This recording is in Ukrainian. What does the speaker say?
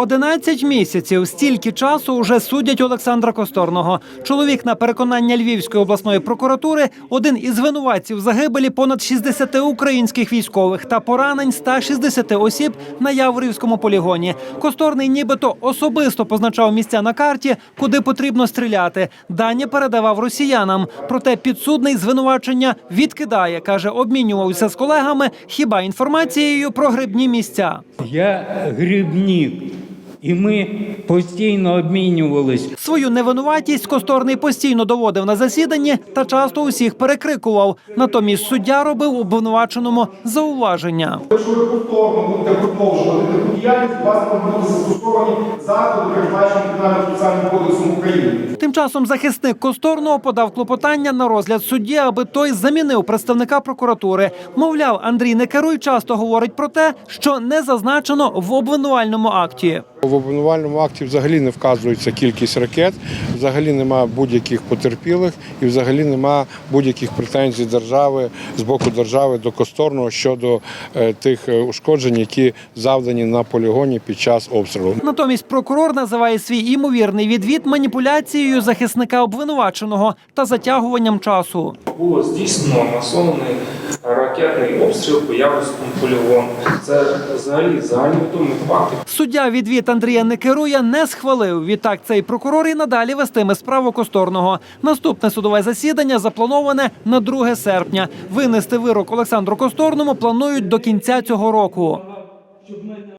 11 місяців стільки часу вже судять Олександра Косторного. Чоловік на переконання Львівської обласної прокуратури один із винуватців загибелі понад 60 українських військових та поранень 160 осіб на Яворівському полігоні. Косторний нібито особисто позначав місця на карті, куди потрібно стріляти. Дані передавав росіянам. Проте підсудний звинувачення відкидає. каже, обмінювався з колегами хіба інформацією про грибні місця. Я грибник, і ми постійно обмінювались. Свою невинуватість Косторний постійно доводив на засіданні та часто усіх перекрикував. Натомість суддя робив обвинуваченому зауваження. Якщо ви повторно будете продовжувати таку діяльність, у вас бути застосовані заходи, передбачені Кримінальним спеціальним кодексом України. Тим часом захисник Косторного подав клопотання на розгляд судді, аби той замінив представника прокуратури. Мовляв, Андрій Некеруй часто говорить про те, що не зазначено в обвинувальному акті. В обвинувальному акті взагалі не вказується кількість ракет, взагалі немає будь-яких потерпілих і взагалі немає будь-яких претензій держави з боку держави до Косторного щодо е, тих е, ушкоджень, які завдані на полігоні під час обстрілу. Натомість прокурор називає свій імовірний відвід маніпуляцією захисника обвинуваченого та затягуванням часу. було здійснено масований ракетний обстріл по Яворському полігону. Це взагалі загальновідомий факт. Суддя відвід Андрія Некеруя не схвалив. Відтак цей прокурор і надалі вестиме справу Косторного. Наступне судове засідання заплановане на 2 серпня. Винести вирок Олександру Косторному планують до кінця цього року.